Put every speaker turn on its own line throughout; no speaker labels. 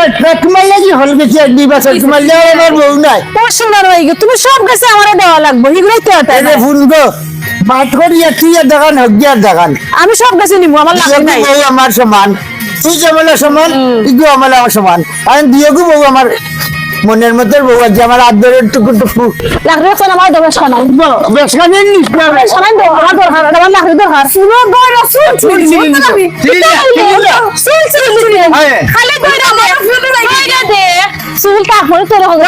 ওই ট্রাক মারলে কি হল গেছে এক দুই বছর তোমার লেগে আমার বউ নাই
পশ্চিমবার হয়ে গেছে তুমি সব কাছে আমারে দেওয়া লাগবে এগুলোই তো এটা
ফোন গো বাট করিয়া তুই দেখান হকিয়ার দেখান
আমি সব কাছে নিবো আমার লাগে নাই
বউ আমার সমান তুই যেমন সমান ইগু আমার আমার সমান কারণ দিয়গু বউ আমার মনের মধ্যে বউ আছে আমার আদরের টুকু টুকু
আমার দরকার দরকার শুনো শুন। শুন শুন
হ্যাঁ।
খালি শুন তারপরে তোর হবে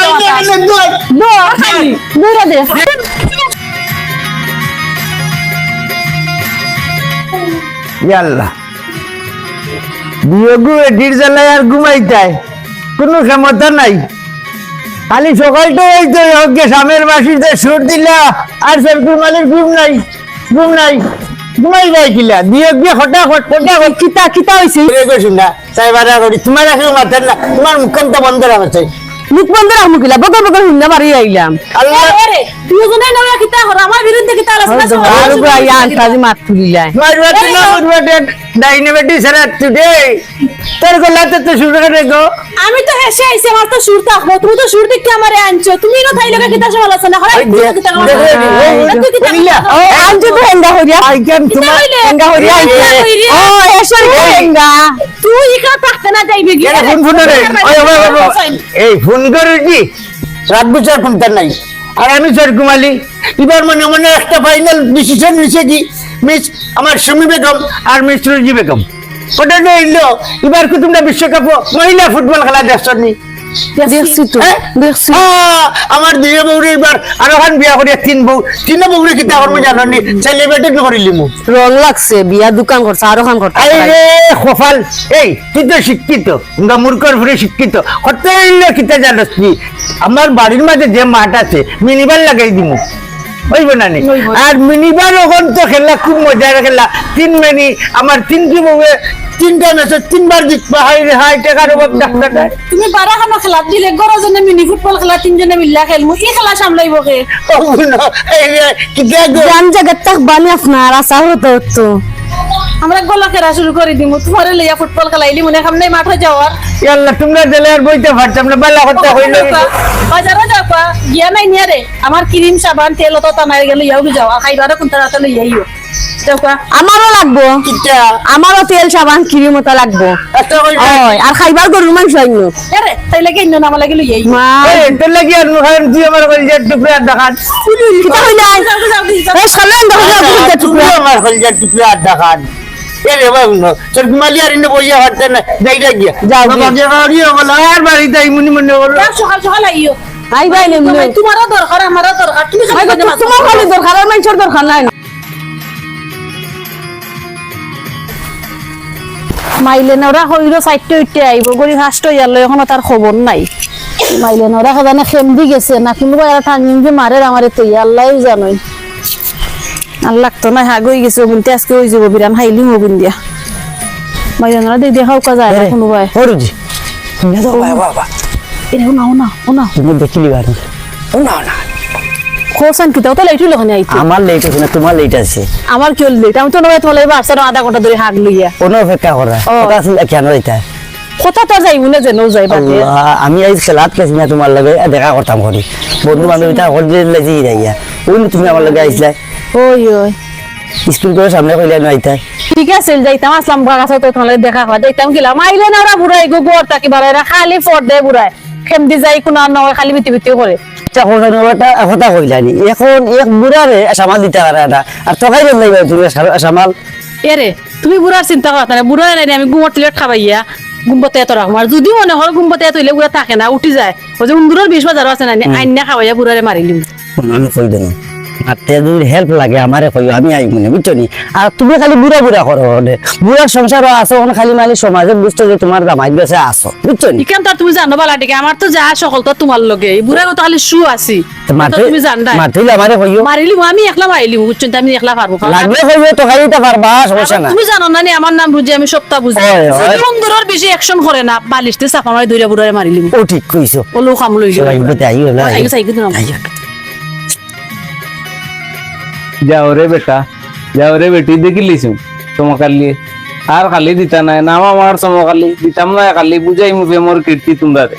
দো খালি গয়রা দে
ইয়াল্লা দিয়গু এটির জ্বালায় আর ঘুমাইতায় কোনো ক্ষমতা নাই খালি সকালটা ওই তো হকে স্বামের বাসিতে সুর দিলা আর সেরকুর মালির ঘুম নাই ঘুম নাই ঘুমাই যায় কিলা দিয়গ দিয়ে হটা হট হটা হট কিতা কিতা হইছে? রে গো শুনা সাইবারা করি তোমার রাখি মাথার না তোমার বন্ধ রাখছে
মুখ বন্ধ রাখব বগর বগর হুন্না মারি আইলাম।
আল্লাহ।
দুজনে নয়া কিতা হর আমার বিরুদ্ধে কিতা আলোচনা আর উপরে আইয়া আনতাজি মাত তুলিলাই
মারবাতে না মারবাতে ডাইনে সারা টুডে তোর গলাতে তো শুরু করে গো।
আমি তো হেসে আইছি আমার তো সুর থাকব। তুমি তো সুর দেখতে আমারে আনছো। তুমি না থাইলে কিতা
দেখ, দেখ, বুঝলা?
ও আনছো তো হেঙ্গা হইয়া।
I তোমার
হেঙ্গা হইয়া ও এসর হেঙ্গা। তুই ইকা থাকতে না যাইবে কি
ফোন ফোন রে ওই ওই ওই, ওই এই ফোন করে কি? রাত বছর ফোন নাই। আর আমি স্যার কুমালি এবার মনে মনে একটা ফাইনাল ডিসিশন নিছে কি? মিস আমার সুমি বেগম আর মিস রুজি বেগম। ওটা এলো। এবার কি তোমরা বিশ্বকাপ মহিলা ফুটবল খেলা দেশ নি?
দেখছি তো? দেখছি
আমার দুই বউরে এবার আরও খান বিয়া করিয়া তিন বউ। তিন বউরে কিতা করব জানো নি? সেলিব্রেটেড করিলি মু?
রং লাগছে বিয়া দোকান করছে আরও খান করতে
আরে খোফাল এই তুই তো শিক্ষিত আমরা মূর্খর ফুরে শিক্ষিত। কত ইল্লে কিতা জানোস নি আমার বাড়ির মাঝে যে মাঠ আছে মিনিবার লাগাই দিমু। হইব না নি? আর মিনিবার ওখান তো খেলা খুব মজার খেলা। তিন মিনি আমার তিনটি বউয়ে তিনটা ম্যাচে তিনবার জিতবা। হাই রে হাই টাকার অভাব ডাক্তার
তুমি বারা খানো খেলা দিলে গরজনে মিনি ফুটবল খেলা তিনজনে মিল্লা খেলমু। এই খেলা সামলাইব কে জান জায়গা তাক বানি আপনার আশা হতো তো আমরা গলা খেলা শুরু করে দিমু তোমার লইয়া ফুটবল খেলাইলি মনে সামনে মাঠে যাওয়ার
ইয়াল্লা তোমরা দিলে আর বইতে পারতাম না বেলা করতে হইল
বাজারে যাবা গিয়া নাই নিয়া রে আমার ক্রিম সাবান তেল তো টানাই গেল ইয়াও যাওয়া খাইবারে কোনটা রাতে আমারও লাগবো আমারও তেল সাবান ক্রিম ওটা লাগবো আর খাইবার গরুর মাংস আইনো তাই লাগে ইন্ন নামা লাগে লই আই মা
এই তোর লাগি আর মুখান তুই আমার কলজার টুকরা দেখান
এই সালান দেখো
তুমি আমার কলজার টুকরা দেখান এ রে বাবু নো তোর মালি আর ইন্ন বইয়া হাতে না যাইটা গিয়া।
যাও গিয়া।
বাবা গে গাড়ি হলো আর বাড়ি তাই মুনি মুনি
সকাল সকাল আইও। আই ভাই তোমারও দরকার আমারও দরকার। তুমি তোমার খালি দরকার আর মানুষের দরকার নাই। মাইলে নরা হইল সাইডটা উঠতে আইব গরি ফার্স্ট ইয়ালো এখন তার খবর নাই। মাইলে নরা খাজানে খেমদি গেছে না কোনোবা এরা টাঙ্গিং যে মারে আমারে তো আল্লাহ জানোই। আল্লাহ তো না হাগই গেছে বলতে আজকে ওই যাব বিরান হাইলি হবিন দিয়া। মাইলে নরা দেখ দেখাও কা যায় না কোনোবাই
হরুজি তুমি তো বাবা বাবা
এরে না না না
তুমি দেখিলি বাড়ি। না না
খোসান কি তাও তো লাইটু লখানে আইতো
আমার লেট আছে না তোমার লেট আছে।
আমার কি হল লেট আমি তো নয় তোমার এবার আসছে আধা ঘণ্টা ধরে হাগ লইয়া।
কোনো অপেক্ষা করা। কথা আসলে কেন এটা
কথা তো যাইব না যেন যাই বাদে
আল্লাহ, আমি আজ খেলাত গেছি না তোমার লগে দেখা করতাম করি বন্ধু বান্ধব এটা করলে লেজি যাইয়া ওই তুমি আমার লগে আইসলা
ওই ওই।
স্কুল করে সামনে কইলে না আইতা
ঠিক আছে যাইতাম আসলাম বাগাছে তো দেখা হয় দেখতাম গেলাম আইলে না ওরা বুড়াই গো গোর তাকি বাড়াইরা খালি ফর দেয় বুড়াই খেমদি যাই কোন আর নয় খালি বিতি বিতি করে
কথা কইলানি এখন এক বুড়ারে সামাল দিতে পারে না আর তকাই বল লাইবা তুমি সামাল
এরে তুমি বুড়ার চিন্তা করতা না বুড়ার নাই আমি গুমর তিলেট খাবাইয়া গুম্বতে এত রাখব আর যদি মনে হয় গুম্বতে এত হইলে বুড়া থাকে না উঠি যায়। ওই যে উন্দুরের বিশ বাজার আছে না আইনা খাবাইয়া বুড়ারে মারিলিম
আমি কই দেন মাতে যদি হেল্প লাগে আমারে কই আমি আই মনে বুঝছ নি? আর তুমি খালি বুড়া বুড়া করো ওনে বুড়ার সংসার আছো ওখানে খালি মালি সমাজে বুঝছ যে তোমার জামাই গেছে আসো বুঝছ নি?
ইকান তো তুমি জানো বালা টিকে আমার তো যা সকল তো তোমার লগে। বুড়া তো খালি শু আছি। তুমি জানদাই
মাতিলে আমারে কইও।
মারিলি আমি একলা মারিলি বুঝছেন তো আমি একলা পারব
লাগলে কইও তো খালি তা পারবা সমস্যা না
তুমি জানো না নি আমার নাম বুঝি আমি সপ্তাহ বুঝি। সুন্দরের বেশি অ্যাকশন করে না বালিশতে চাপা মারি দইরা বুড়ারে মারিলি
ও ঠিক কইছো
ওলো খাম লই
সবাই বতে আইও না
আইও সাইকেল
আইও
যাও রে বেটা যাও রে বেটি দেখি লিছু তোমাকার লিয়ে আর খালি দিতা নাই নাম আমার সম খালি দিতাম না খালি বুঝাই মুখে মোর কীর্তি তোমরা রে।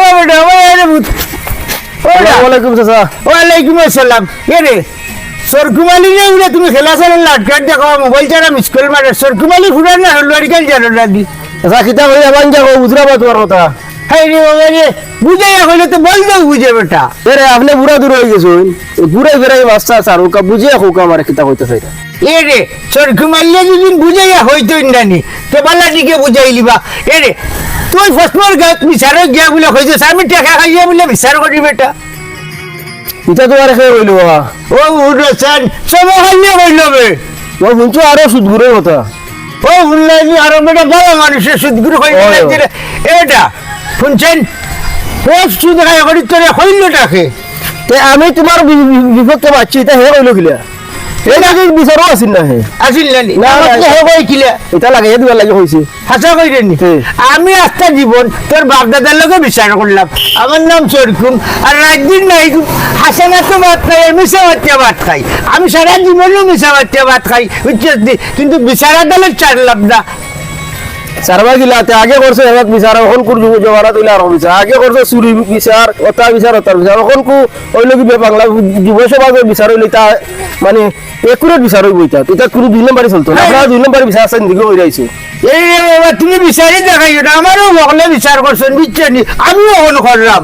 ও বেটা ও রে ভূত। ও বেটা।
ওয়ালাইকুম চাচা।
ওয়ালাইকুম আসসালাম। এ রে সরকুমালি নেই বলে তুমি খেলা চলে লাটকাট দেখো মোবাইল ছাড়া মিস কল মারে। সরকুমালি ফুটার না হলো আর কেন জানো না দি
চাচা কিতা হই আবার যাব বুঝরা বা তোমার কথা?
হাই রে বাবা রে বুঝাই হইলে তো বল দাও বুঝে বেটা।
এরে আপনি বুড়া দূর হয়ে গেছো বুড়াই বেড়াই বাচ্চা আর ওকা বুঝিয়া হোক আমার কিতা হইতে চাই
এ রে সরকুমালিয়া যদি বুঝাইয়া হইতো নানি তো বালা দিকে বুঝাইলিবা এ রে তুই ফসমর গাত বিচারক গিয়া বলে হইছে আমি টাকা খাইয়া বলে বিচার করি বেটা।
কিতা তোমার খেয়ে হইল বাবা?
ও উড়ছেন সব খাইয়া হইল বে।
ও শুনছো আরও সুদগুরের কথা।
ও উল্লাইনি আরও বেটা বড় মানুষের সুদগুরু হয়ে
ওই, ওই।
গেছে এটা শুনছেন? ও সুদ খাই করি তোরে হইলটাকে
তে আমি তোমার বিপক্ষে পাচ্ছি এটা হে হইল কিলা? এটা কি বিচারও আছিল না হে?
আসিল
না,
না?
না,
হে কই কিলা?
এটা লাগে হে লাগে হয়েছে
হাসা কইরে নি? আমি আস্তা জীবন তোর বাপ দাদার লোকে বিচার করলাম আমার নাম সরকুম আর রাত দিন নাই হাসানা তো ভাত খাই মিশা বাচ্চা ভাত খাই। আমি সারা জীবনও মিশা বাচ্চা ভাত খাই। বুঝছিস? কিন্তু বিচারা দলে ছাড়লাম না।
সারবা আগে করছে এবার বিচার এখন কোন যুব তুলে আর বিচার আগে করছে চুরি বিচার ওটা বিচার ওটার বিচার এখন কু হইল কি বাংলা যুব সমাজের বিচার হইলে তা মানে একুরেট বিচার হইব এটা এটা কোনো দুই নম্বরই চলতো না। দুই নম্বরই বিচার আছেন দিকে হয়ে যাইছে
এই তুমি দেখাই আমারও বিচার করছেন? আমিও এখন করলাম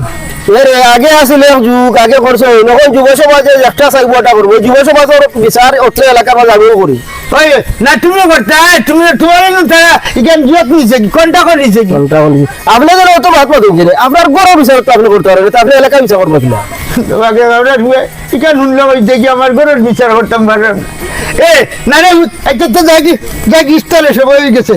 এর আগে আসলে যুগ আগে করছে এখন যুব সমাজে একটা করব যুব সমাজের বিচার অত্র এলাকার মাঝে আমিও করি
ওই না তুমি করতে তুমি তোমার তারা এখান জিয়ত নিছে কি? কোনটা করে নিছে কি
আপনাদের অত ভাত পাতেন যে আপনার গরম বিচার তো আপনি করতে পারেন আপনি এলাকা বিচার করবেন না
তোমাকে আমরা ঢুকে এখান শুনলাম ওই দেখি আমার ঘরের বিচার করতাম পারলাম এ না রে একটা তো দেখি দেখি স্থলে সব হয়ে গেছে।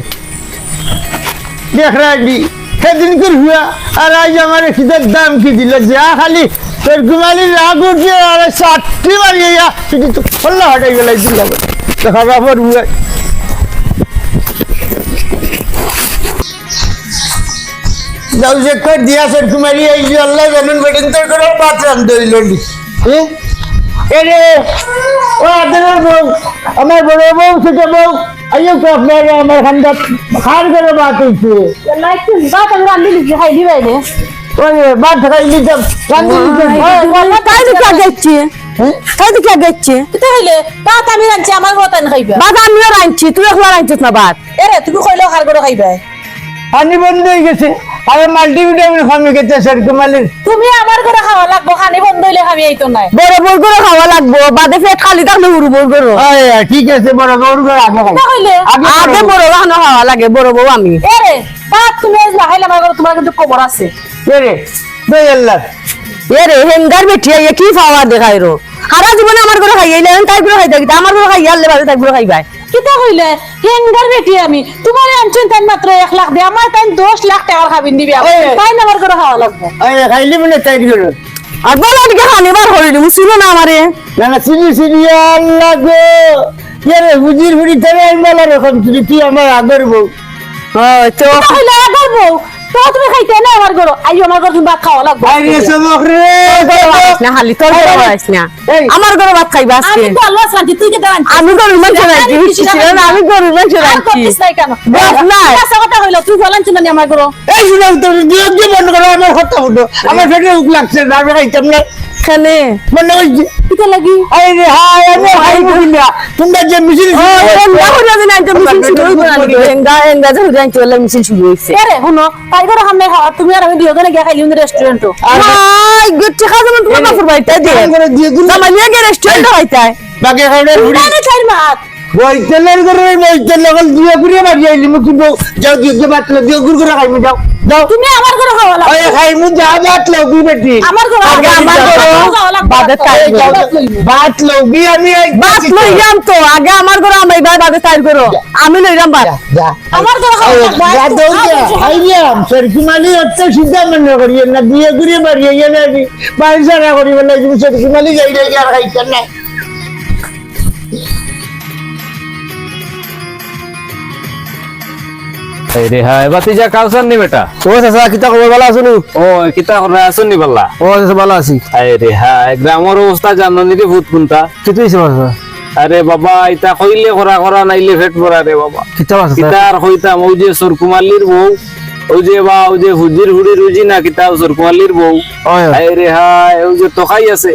দেখ রাখবি সেদিন করে হুয়া আর আজ আমার খিদের দাম কি দিল? যা খালি তোর ঘুমালি রাগ উঠছে আর মারিয়ে যা তুই তো খোল্লা হটাই গেলাই দিলাম দেখা পর হুয়া যাও যে কর দিয়া সর কুমারি এই যে আল্লাহ জানেন বেটেন তোর করে বাত রান্ধতে হইল এরে ও আদরের বউ আমার বড় বউ ছোট বউ আইও তো আপনার আমার খান্দা খার করে বাত হইছে
বাত আমি রান্ধি লিখি খাই দিবাই রে
ওই বাত খাই নিতাম রান্ধি নিতাম
তাই তো কে গেছে তাই গেছে
তুই ভাত আমি রাঁধছি আমার ঘর তাই খাইবা।
বাদ আমিও রাঁধছি তুই একলা রাঁধছিস না বাদ
এরে তুমি কইলেও খার করে খাইবা।
পানি বন্ধ হয়ে গেছে। আরে মাল্টিভিটামিন খামি খেতে সর কুমালির
তুমি আমার ঘরে খাওয়া লাগবো খানি বন্ধ হইলে এই তো নাই।
বড় বড় করে খাওয়া লাগবো বাদে পেট খালি থাকলে উড়ু বড় করো
ঠিক আছে বড় বউর ঘর আগে
বড় বাহানো খাওয়া লাগে বড় বউ আমি।
এরে ভাত তুমি লাগাইলে আমার তোমার কিন্তু খবর আছে।
এরে দই আল্লাহ
এ রে হেঙ্গার বেঠিয়া ইয়ে কি পাওয়ার দেখাই রো? সারা জীবনে আমার করে খাই এলে তাই করে খাই থাকি আমার করে খাই আনলে বাদে তাই করে খাইবাই।
কিতা হইলে হেঙ্গার বেটি আমি। তোমার আনছেন তাই মাত্র এক লাখ দিয়ে আমার তাই দশ লাখ টাকার খাবিন দিবি। তাই না আমার ঘরে খাওয়া লাগবে।
খাইলি বলে তাই গেল
আর বলা দিকে খানিবার হইলি মুসিল না আমারে?
না না সিরি সিরি আল্লাহ গো। এরে হুজির হুড়ি তারে আমি বলা রকম তুই তুই আমার আগের বউ।
হয় তো।
আগর বউ? তো তুমি খাইতে না আমার ঘরে। আইও আমার ঘরে তুমি ভাত খাওয়া লাগবে।
আরে সমক রে
না হালি তোর করে বাড়াইস না। আমার করে ভাত খাইবা আজকে।
আমি তো আল্লাহ শান্তি তুই কে দেন
আমি গরু মাংস রাখছি আমি গরু মাংস
আর
রাখছি
করতিস নাই কেন?
বাস নাই।
কাঁচা কথা হইল তুই বলেন না আমার ঘরে?
এই শুনো তো দিয়ে দিয়ে বন্ধ করো আমার কথা উঠো আমার পেটে উক লাগছে না আমি খাইতাম না।
খানে
মনে হচ্ছে
কিতা লাগি?
আরে রে হাই আমি খাইবো না। তোমরা যে মিছিল
ও হেঙ্গা হইল যে নাই তো মিছিল শুরু হইবো না মিছিল শুরু হইছে
এরে শুনো তাই করে সামনে তুমি আর আমি দুজনে গিয়ে খাইলি রেস্টুরেন্টে
আই গচ্চি খাজা মন তোমার দে
করে দিয়ে।
গে রেস্টুরেন্টে খাইতাই
বাকি খাইলে করে লগল দিয়ে বাড়ি আইলি যাও দিয়ে দিয়ে দিয়ে ঘুর করে খাইমু যাও যাও।
তুমি আমার ঘরে খাওয়া লাগবে।
ওই খাইমু যা বাতলো গি বেটি।
আমার ঘরে
আমার ঘরে বাদে তাই
বাতলো গি আমি
বাত লইলাম তো আগে আমার ঘরে আমি ভাই বাদে তাই করো আমি লইলাম
আমার খাওয়া
যা সরকি মালি সিদ্ধা মনে না দিয়ে বাড়ি করি বলে তুমি সরকি মালি যাই যাই আর খাইতেন না।
এই রে বাতিজা কাউসার নি বেটা।
ও চাচা কিতা খবর ভালো আছো নি?
ও কিতা করে আসুন নি বাল্লা
ও চাচা ভালো আছি।
আই রে গ্রামের অবস্থা জানো নি রে ভূত কোনটা?
কিতা হইছে চাচা?
আরে বাবা ইতা কইলে করা করা নাইলে ফেট ভরা রে বাবা।
কিতা চাচা?
কিতা আর কইতাম ওই যে সরকুমালির বউ ওই যে বা ওই যে হুজির হুড়ি রুজি না কিতা সরকুমালির বউ রে হাই ওই যে তোকাই আছে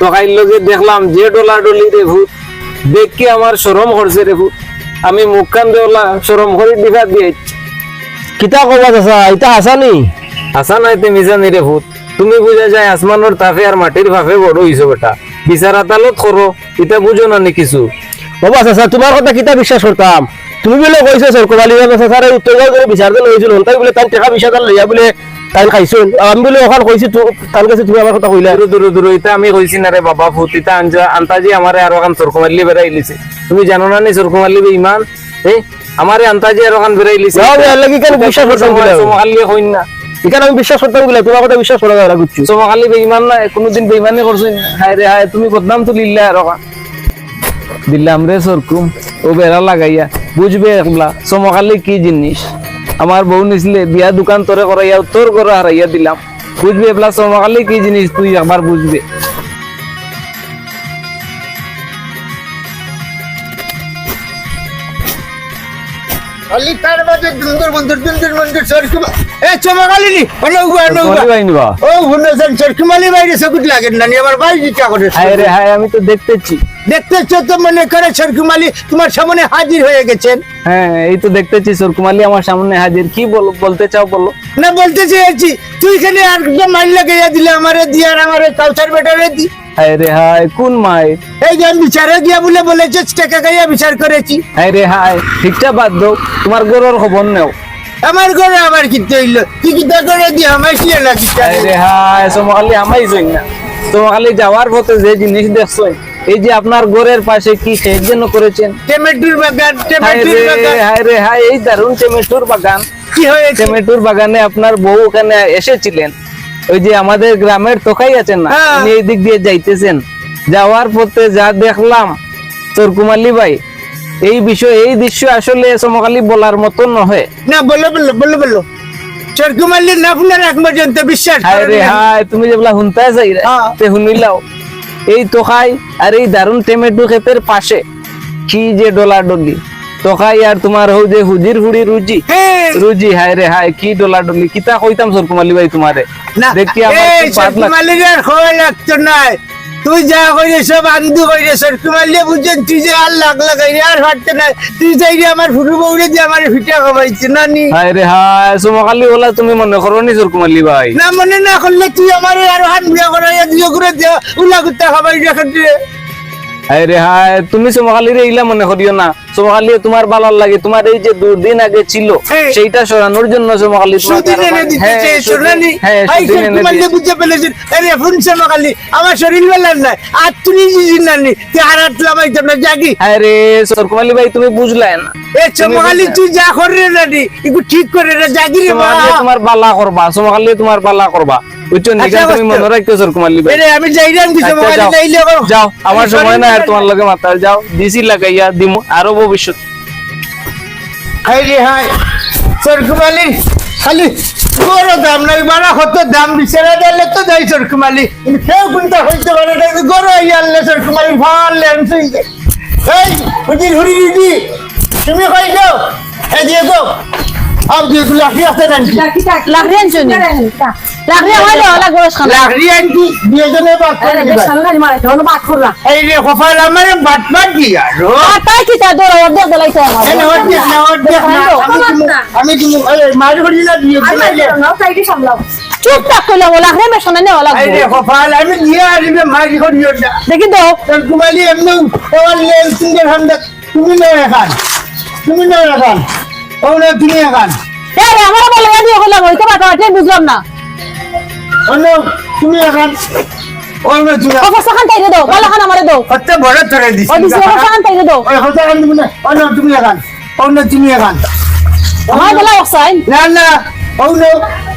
তোকাইর লগে দেখলাম যে ডলা ডলি রে ভূত। দেখকে আমার শরম করছে রে ভূত। আমি মুখ কান দেওলা শরম করে দিঘা দিয়ে
কিতা কবা চাচা ইতা হাসা নি?
হাসান আইতে মিজানি রে ভূত। তুমি বুঝা যায় আসমানোর তাফে আর মাটির ফাফে বড় হইছো বেটা। বিচার আদালত করো এটা বুঝো না নি কিছু।
বাবা চাচা তোমার কথা কিতা বিশ্বাস করতাম তুমি বলে কইছো সরকবালি চাচার উত্তর গাঁও ধরে বিচার দিলে হয়েছিল তাই বলে তার টাকা বিচার লইয়া বলে তাই খাইছো। আমি বলে ওখান কইছি তো তার কাছে তুমি আমার কথা কইলা।
দূর দূর দূর ইতা আমি কইছি না রে বাবা ভূত ইতা আনজা আন্তাজি আমারে আর ওখান সরকো মারলি বেড়াই লিছে তুমি জানো না নি সরকো মারলি বে ইমান? এ আমারে আন্তাজি আর ওখান বেড়াই লিছে।
না, আমি লাগি কেন বিশ্বাস করতাম বলে?
সমকালি হইন না।
এখানে আমি বিশ্বাস করতাম বলে তোমার কথা বিশ্বাস করা যায় না বুঝছ
সমকালি বেইমান না কোনোদিন বেইমানি করছই না হায় রে হায় তুমি বদনাম তো লিল্লা আর ওখান দিল্লাম রে সরকুম ও বেড়া লাগাইয়া। বুঝবে একলা সমকালি কি জিনিস আমার বউ নিছিলে বিয়া দোকান তোরে করাইয়া তোর করে হারাইয়া দিলাম। বুঝবে এবলা সমকালি কি জিনিস তুই একবার বুঝবে।
খালি তার মাঝে দুন্দর বন্দর দুন্দর বন্দর সরকুমা এ চমকালি নি অনুগা অনুগা
তোমারই বাহিনী
ও ভুনেছেন সরকুমালি বাইরে সকুট লাগেন না আমার ভাই জিজ্ঞা করে
হায় রে আমি তো দেখতেছি।
দেখতেছ তো মনে করে সরকুমালি তোমার সামনে হাজির হয়ে গেছেন?
হ্যাঁ এই তো দেখতেছি সরকুমালি আমার সামনে হাজির। কি বল বলতে চাও বলো?
না বলতে চেয়েছি তুই খালি আর মাইল লাগাইয়া দিলে আমারে দিয়ে আর আমারে কাউসার বেটারে দি।
হায় রে হায় কোন মায়ের
এই যে বিচারে গিয়া বলে বলেছে টাকা খাইয়া বিচার করেছি।
হায় রে হায় ঠিকটা বাদ দাও তোমার গরুর খবর নেও।
আমার ঘরে আবার কিনতে হইল। কি করে দিয়ে আমার কি কিতা
হায় রে হায় সমকালি আমাই জই না। সমকালি যাওয়ার পথে যে জিনিস দেখছ এই যে আপনার ঘরের পাশে কি শেষ যেন করেছেন?
টমেটোর বাগান টমেটোর বাগান।
হায় রে হায় এই দারুণ টমেটোর বাগান।
কি হয়েছে?
টমেটোর বাগানে আপনার বউ ওখানে এসেছিলেন। ওই যে আমাদের গ্রামের তোকাই আছেন না
হ্যাঁ।
এই দিক দিয়ে যাইতেছেন। যাওয়ার পথে যা দেখলাম তোর কুমালি ভাই এই বিষয় এই দৃশ্য আসলে সমকালী বলার মতো নহে।
না বলো বলো বলো বলো। চরকুমালি না আপনার এক পর্যন্ত বিশ্বাস
রে হায় তুমি যেগুলা শুনতে চাই
হ্যাঁ।
তে শুনিলাও এই তোকাই আর এই দারুণ টেমেটো ক্ষেতের পাশে কি যে ডলা ডলি। তোকাই আর তোমার হৌ যে হুজির হুড়ি রুজি। রুজি হায় রে হায় কি ডলা ডলি কিতা কইতাম সরকুমালি ভাই তোমারে?
না
দেখি আমার
খবর লাগতো নাই। তুই যা কইরে সব আন্দু কইরে চরকুমালি বুঝছেন তুই যে আর লাগ লাগাইরে আর ফাটতে নাই। তুই যাইরে আমার ফুটু বউরে দিয়ে আমার ফিটা খাবাইছে না নি
হায় রে হায় সমকালী বলা তুমি মনে করো নি সরকুমালি ভাই?
না মনে না করলে তুই আমার আর হান বিয়া করাইয়া দিয়ে করে দে উলা কুত্তা খাবাই রেখে
হায় রে হায় তুমি সমকালীরে এইলা মনে করিও না। সমকালী তোমার ভালো লাগে তোমার এই যে দুদিন আগে ছিল
হ্যাঁ।
সেইটা সরানোর জন্য
আরও
হ্যাঁ, হ্যাঁ
আরে আমার শরীর বেলার নাই। আর নানি আর না জাগি।
হায় রে সরকুমালি ভাই তুমি বুঝলে না।
তুই যা করে ঠিক করে না জাগি রে
তোমার বালা করবা সমকালী তোমার বালা করবা।
আচ্ছা,
তুমি। মনে রাখতে সরকুমালি ভাই
আমি যাইলাম কি
আচ্ছা, যাও।
যাইলে
যাও আমার সময় না আর তোমার লগে মাথা যাও দিছি লাগাইয়া দিমু আরও ভবিষ্যৎ।
হাই রে হাই। চরকুমালি খালি বড় দাম নাই বাড়া কত দাম বিচারা দিলে তো যাই চরকুমালি কেউ কোনটা হইতে পারে গরো আইয়ালে এই হুড়ি দিদি তুমি কই যাও? দিয়ে গো আব দিয়ে লাখি আছে নাকি?
লাখরি আনছো নি লাখরি হয় না ওলা গোস খানা
লাখি আনকি দিয়ে জনে বাত করে দিবা। এই রে কপাল আমার বাট বাট দিয়া রো।
তাই কি তা দৌড় অর্ধেক দলাইছে আমার
এই না অর্ধেক না অর্ধেক না আমি তুমি আমি তুমি এই মারি হরি না দিয়ে
চুপ থাক কইলাম ওলা লাখরি মে শোনা নে ওলা
এই রে কপাল আমি দিয়ে আসবে মারি হরি না
দেখি তো।
কুমালি এমনি তোমার লেন সিঙ্গের হান্ডা তুমি নয় এখান তুমি নয় এখান ও না তুমি এখান
এ রে আমার বলে এ দিয়ে কইলাম পারতো আটে বুঝলাম না।
অন্য তুমি এখন ও না তুমি
ও ফসা খান তাইরে দাও বালা খান আমারে দাও
কত বড় ধরে দিছি
ও দিছে ও ফসা খান তাইরে দাও
ওই হতা খান তুমি না ও না তুমি এখান ও না তুমি
আমার বলা অসাইন
না না ও না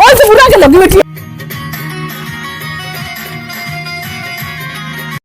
ওই তো বুড়া গেল তুমি